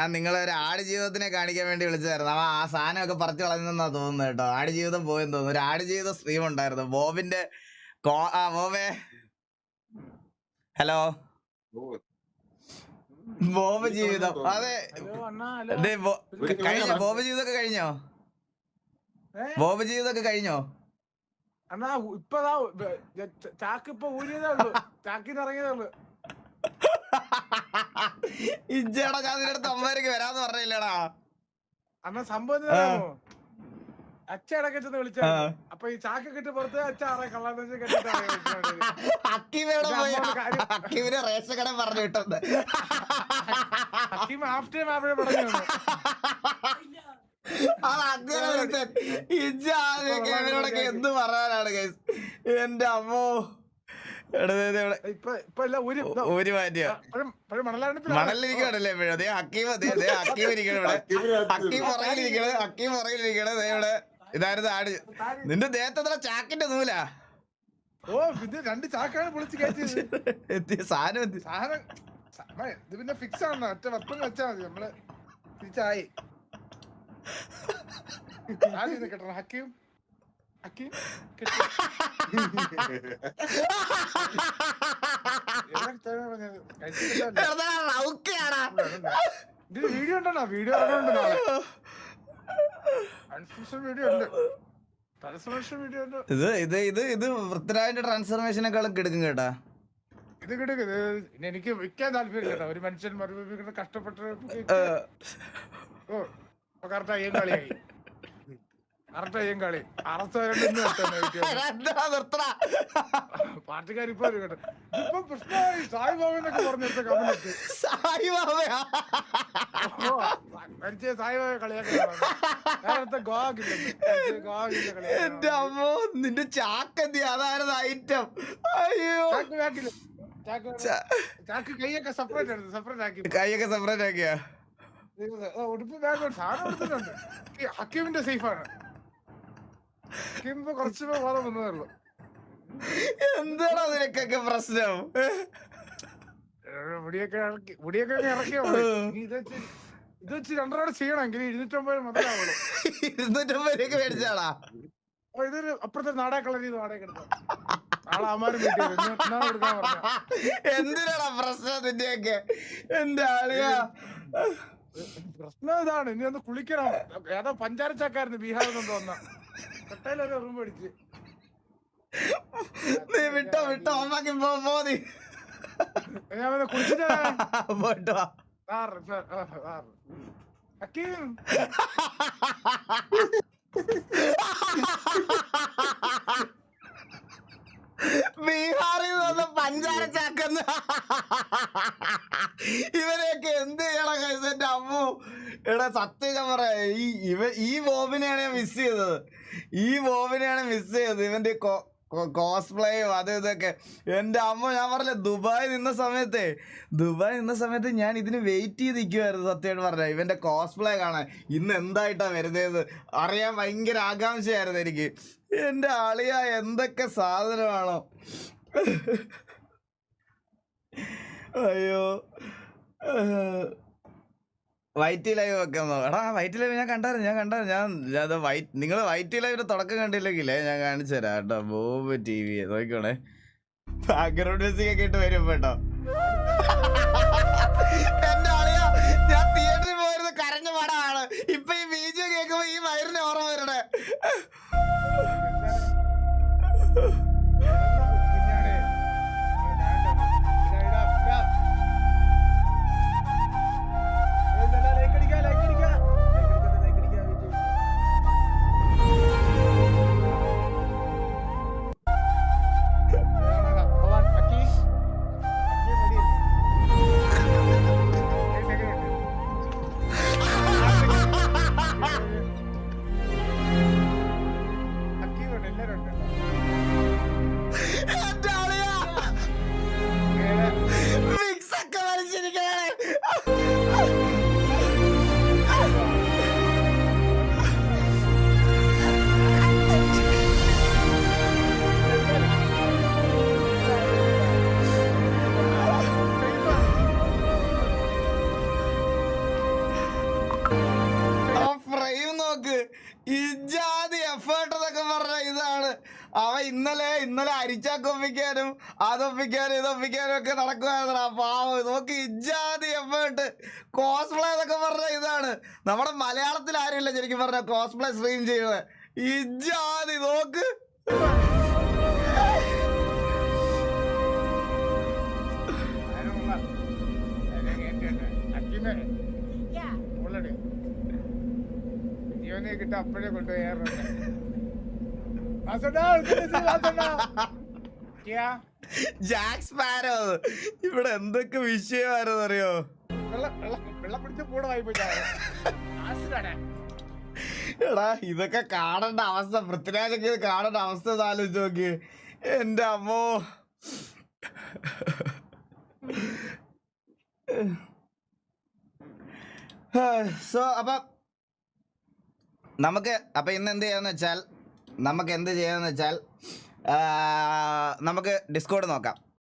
ഞാൻ നിങ്ങളെ ഒരു ആട് ജീവിതത്തിനെ കാണിക്കാൻ വേണ്ടി വിളിച്ചതായിരുന്നു. അവ ആ സാധനമൊക്കെ പറിച്ചു കളഞ്ഞെന്നാ തോന്നുന്നത് കേട്ടോ. ആട് ജീവിതം പോയെന്ന് തോന്നുന്നു. ഒരു ആട് ജീവിത സ്ട്രീം ഉണ്ടായിരുന്നു. ബോബിന്റെ കോ- ആ ബോബേ. ഹലോ. ബോബ് ജീവിതം. അതെ. കഴിഞ്ഞോ? ബോബ് ജീവിതമൊക്കെ കഴിഞ്ഞോ? ബോബ് ജീവിതമൊക്കെ കഴിഞ്ഞോ? അണ്ണാ ഇപ്പതാ ചാക്ക് ഇപ്പൊ ഊരിയതേ ഉള്ളൂ. ചാക്കിന്ന് ഇറങ്ങിയതേ ഉള്ളൂ. ഇജ്ജേടാ ഞാൻ നിന്റെ അടുത്ത് വരാന്ന് പറഞ്ഞില്ലടാ. അന്ന സംഭവം ഇടയ്ക്കത്ത് വിളിച്ചു. അപ്പൊ ഈ ചാക്ക കിട്ടി പുറത്ത് അച്ഛ ആറെ കള്ളാന്ന് പോയി? ഹക്കീമിനെ റേഷൻ കട പറഞ്ഞു വിട്ടത്. ഹക്കീം ആഫ്റ്റർ ടൈം ആവേ പറഞ്ഞു അങ്ങനെ എന്ത് പറയാനാണ്? എന്റെ അമ്മോ. ഇവിടെ. അതേ ഹക്കീം അതേ അതേ ഹക്കീം ഇരിക്കണ ഇവിടെ. ഹക്കീം ഹക്കീം ഇവിടെ. ഇതായിരുന്നു ആട് നിന്റെ ദേഹത്തെ ചാക്കിന്റെ നൂലാ? ഓ ഇത് രണ്ട് ചാക്കാണ് പൊളിച്ച് കയറ്റിയത്. സാധനം സാധനം ഇത് പിന്നെ ഫിക്സ് ആണ് ഒറ്റ വെപ്പം വെച്ചാ മതി. നമ്മൾ തിരിച്ചായി ആദ്യം ഇത് വീഡിയോ ഉണ്ടോ വീഡിയോ വീഡിയോ ഉണ്ട് ട്രാൻസ്മിഷൻ വീഡിയോ ഉണ്ട് ഇത് ഇത് ഇത് ഇത് പൃഥ്വിരാജിന്റെ ട്രാൻസ്ഫർമേഷനേക്കാളും കിടക്കും കേട്ടാ. ഇത് കിടക്ക് എനിക്ക് വിൽക്കാൻ താല്പര്യം കേട്ടോ. ഒരു മനുഷ്യൻ മറുപടി കഷ്ടപ്പെട്ട് കറക്റ്റ് കളിയായി. കറക്റ്റ് അയ്യം കളി. പാർട്ടിക്കാർ ഇപ്പൊ ഇപ്പൊ പ്രശ്നമായി. സായിബാബെന്നൊക്കെ ബാബു എന്നൊക്കെ പറഞ്ഞിട്ട് കമന്റ് സായി ബാബയാ മരിച്ച സായി ബാബു കളിയാക്കി ഗോഗില്ല? എന്റെ അമ്മോ നിന്റെ എന്ത് അതായത് ഐറ്റം അയ്യോ. ചാക്ക് ചാക്ക് ചാക്ക് കൈയൊക്കെ സെപ്പറേറ്റ് സെപ്പറേറ്റ് ആക്കി. കൈയൊക്കെ സെപ്പറേറ്റ് ആക്കിയാ? ഉടുപ്പ് ബാഗ് സാധനം എടുത്തിട്ടുണ്ട്. ഹക്കീമിന്റെ സേഫ് ഇപ്പൊ കുറച്ച് ബോധം വന്നതേ ഉള്ളൂ എന്താടാ നിനക്കൊക്കെ പ്രശ്നം? മുടിയൊക്കെ ഇറക്കി മുടിയൊക്കെ ഇറക്കിയാ ഇത് വെച്ച് ഇരുന്നൂറ്റമ്പത് മുതലാവുള്ളൂ മേടിച്ചാടാ? ഇതൊരു അപ്പുറത്തെ നാടക എന്തിനാടാ പ്രശ്നം നിന്റെയൊക്കെ? എന്റെ ആളിയാ? പ്രശ്നം ഇതാണ്. ഇനി ഒന്ന് കുളിക്കണം. ഏതോ പഞ്ചാരച്ചക്കായിരുന്നു ബീഹാറിൽ നിന്ന് തോന്നുന്ന കട്ടയിലൊരു റൂം അടിച്ച് നീ വിട്ടോ വിട്ടോ അമ്മയ്ക്ക് പോ പോ നീ. പോയിട്ട് ഹക്കീം ബീഹാറിൽ നിന്ന് പഞ്ചാര ചാക്കുന്ന ഇവരെയൊക്കെ എന്ത് ചെയ്യണം guys? എന്റെ അമ്മു എടാ സത്യം ഞാൻ പറയാ. ഈ ഇവ ഈ ബോബിനെയാണ് ഞാൻ മിസ് ചെയ്തത്. ഈ ബോബിനെയാണ് മിസ് ചെയ്തത്. ഇവന്റെ കോസ്പ്ലേയും അത് ഇതൊക്കെ. എന്റെ അമ്മ ഞാൻ പറഞ്ഞില്ല ദുബായ് നിന്ന സമയത്തെ ദുബായ് നിന്ന സമയത്ത് ഞാൻ ഇതിന് വെയിറ്റ് ചെയ്ത് നിൽക്കുമായിരുന്നു സത്യമായിട്ട് പറഞ്ഞ. ഇവന്റെ കോസ്പ്ലേ കാണാൻ. ഇന്ന് എന്തായിട്ടാ വരുന്നത് അറിയാൻ ഭയങ്കര ആകാംക്ഷയായിരുന്നു എനിക്ക്. എന്റെ അളിയ എന്തൊക്കെ സാധനമാണോ. അയ്യോ. വൈറ്റ് ലൈവ് ഒക്കെ എടാ വൈറ്റ് ലൈവ് ഞാൻ കണ്ടായിരുന്നു ഞാൻ കണ്ടായിരുന്നു. ഞാൻ അത് വൈറ്റ് നിങ്ങൾ വൈറ്റ് ലൈവിന്റെ തുടക്കം കണ്ടില്ലെങ്കിലേ ഞാൻ കാണിച്ചു തരാം കേട്ടോ. ബോബ് ടി വി നോക്കിക്കോണേ. ബാക്ക്ഗ്രൗണ്ട് മ്യൂസിക് ഒക്കെ ഇട്ട് വരും കേട്ടോ. ഞാൻ തിയേറ്ററിൽ പോയിരുന്ന കരഞ്ഞ പടമാണ്. ഈ ബീജം കേൾക്കുമ്പോ ഈ വയറിന് ഓർമ്മ വരണേ. ഇതാണ്. അവ ഇന്നലെ ഇന്നലെ അരിച്ചാക്കൊപ്പിക്കാനും അതൊപ്പിക്കാനും ഇതൊപ്പിക്കാനും ഒക്കെ നടക്കുവായിരുന്നു പാവം. നോക്ക് ഇജാതി എഫേർട്ട് കോസ്പ്ലേ എന്നൊക്കെ പറഞ്ഞ ഇതാണ്. നമ്മുടെ മലയാളത്തിൽ ആരുമില്ല ശരിക്കും പറഞ്ഞ കോസ്പ്ലേ സ്ട്രീം ചെയ്യുന്നത്. ഇജാതി നോക്ക്. അതിനുള്ള കിട്ട അപ്പഴേ കൊണ്ടുപോയാറുണ്ട്. ജാക്സ് പാരോ ഇവിടെ എന്തൊക്കെ വിഷയമായിരുന്നു അറിയോ വെള്ളം പിടിച്ച് എടാ ഇതൊക്കെ കാണേണ്ട അവസ്ഥ. പൃഥ്വിരാജൊക്കെ ഇത് കാണേണ്ട അവസ്ഥ ആലോചിച്ച് നോക്കി. എന്റെ അമ്മോ. സോ അപ്പൊ നമുക്ക് അപ്പോൾ ഇന്ന് എന്ത് ചെയ്യാന്ന് വെച്ചാൽ നമുക്ക് എന്ത് ചെയ്യാന്ന് വെച്ചാൽ നമുക്ക് ഡിസ്കോഡ് നോക്കാം.